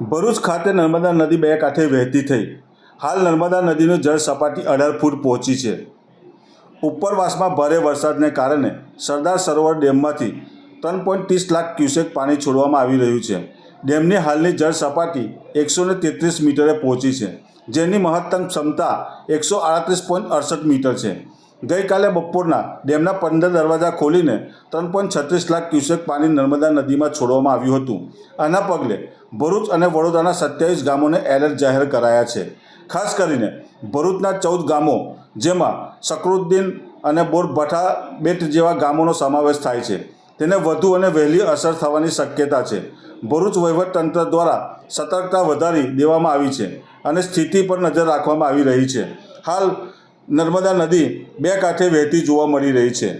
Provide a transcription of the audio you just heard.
ભરૂચ ખાતે નર્મદા નદી બે કાંઠે વહેતી થઈ. હાલ નર્મદા નદીનું જળ સપાટી અઢાર ફૂટ પહોંચી છે. ઉપરવાસમાં ભારે વરસાદને કારણે સરદાર સરોવર ડેમમાંથી ત્રણ પોઈન્ટ ત્રીસ લાખ ક્યુસેક પાણી છોડવામાં આવી રહ્યું છે. ડેમની હાલની જળ સપાટી એકસો ને તેત્રીસ મીટરે પહોંચી છે, જેની મહત્તમ ક્ષમતા એકસો આડત્રીસ પોઈન્ટ અડસઠ મીટર છે. ગઈકાલે બપોરના ડેમના પંદર દરવાજા ખોલીને ત્રણ પોઈન્ટ છત્રીસ લાખ ક્યુસેક પાણી નર્મદા નદીમાં છોડવામાં આવ્યું હતું. આના પગલે ભરૂચ અને વડોદરાના સત્યાવીસ ગામોને એલર્ટ જાહેર કરાયા છે. ખાસ કરીને ભરૂચના ચૌદ ગામો, જેમાં સકરુદ્દીન અને બોરભઠા બેટ જેવા ગામોનો સમાવેશ થાય છે. તેને વધુ અને વહેલી અસર થવાની શક્યતા છે. ભરૂચ વહીવટતંત્ર દ્વારા સતર્કતા વધારી દેવામાં આવી છે અને સ્થિતિ પર નજર રાખવામાં આવી રહી છે. હાલ નર્મદા નદી બે કાંઠે વહેતી જોવા મળી રહી છે.